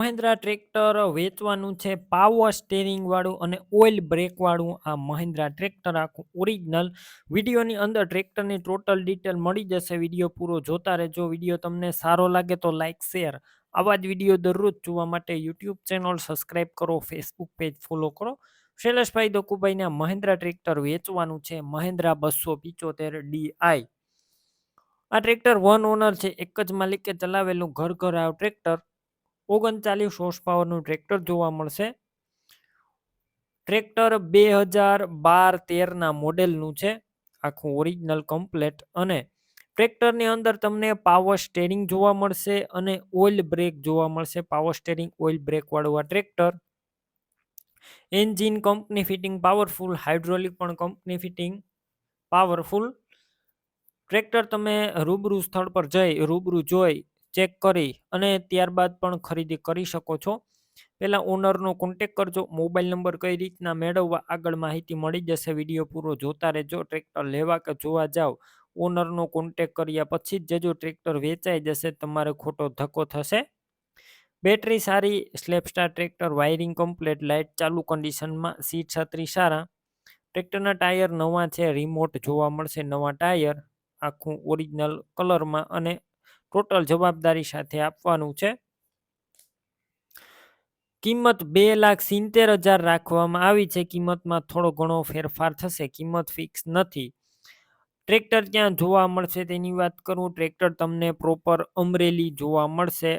Mahindra tractor વેચવાનું છે, power steering વાળું અને ઓઇલ બ્રેક વાળું આ મહિન્દ્રા ટ્રેક્ટર, આખું ઓરિજિનલ વિડીયોની અંદર ટ્રેક્ટરની ટોટલ ડિટેલ મળી જશે, વીડિયો પૂરો જોતા રહેજો. વીડિયો તમને સારો લાગે તો લાઇક શેર આવા જ વીડિયો દરરોજ જોવા માટે યુટ્યુબ ચેનલ સબસ્ક્રાઇબ કરો ફેસબુક પેજ ફોલો કરો. શૈલેષભાઈ દકુભાઈને મહિન્દ્રા ટ્રેક્ટર વેચવાનું છે, મહિન્દ્રા બસો પિચોતેર ડીઆઈ આ ટ્રેક્ટર વન ઓનર છે, એક જ માલિકે ચલાવેલું ઘર ઘર આવ ટ્રેક્ટર. ઓગણચાલીસ હોર્સ પાવરનું ટ્રેક્ટર જોવા મળશે. ટ્રેક્ટર બે હજાર બાર તેરના મોડેલનું છે. આખું ઓરિજિનલ કમ્પ્લેટ અને ટ્રેક્ટરની અંદર તમને પાવર સ્ટેરિંગ જોવા મળશે અને ઓઇલ બ્રેક જોવા મળશે. પાવર સ્ટેરિંગ ઓઇલ બ્રેકવાળું આ tractor engine company fitting powerful hydraulic પણ કંપની ફિટિંગ પાવરફુલ ટ્રેક્ટર તમે રૂબરૂ સ્થળ પર જઈ, રૂબરૂ જોઈ ચેક કરી અને ત્યારબાદ પણ ખરીદી કરી શકો છો. પહેલાં ઓનરનો કોન્ટેક કરજો. મોબાઈલ નંબર કઈ રીતના મેળવવા આગળ માહિતી મળી જશે. વીડિયો પૂરો જોતા રહેજો. ટ્રેક્ટર લેવા કે જોવા જાઓ ઓનરનો કોન્ટેક કર્યા પછી જ જજો ટ્રેક્ટર વેચાઈ જશે, તમારે ખોટો ધક્કો થશે. બેટરી સારી સ્લેપસ્ટાર ટ્રેક્ટર વાયરિંગ કમ્પ્લેટ લાઇટ ચાલુ કન્ડિશનમાં સીટ છત્રી સારા. ટ્રેક્ટરના ટાયર નવા છે રિમોટ જોવા મળશે નવા ટાયર, આખું ઓરિજિનલ કલરમાં અને ટોટલ જવાબદારી સાથે આપવાનું છે. કિંમત બે લાખ સિત્તેર હજાર રાખવામાં આવી છે. કિંમતમાં થોડો ઘણો ફેરફાર થશે. કિંમત ફિક્સ નથી. ટ્રેક્ટર ક્યાં જોવા મળશે તેની વાત કરું. ટ્રેક્ટર તમને પ્રોપર અમરેલી જોવા મળશે.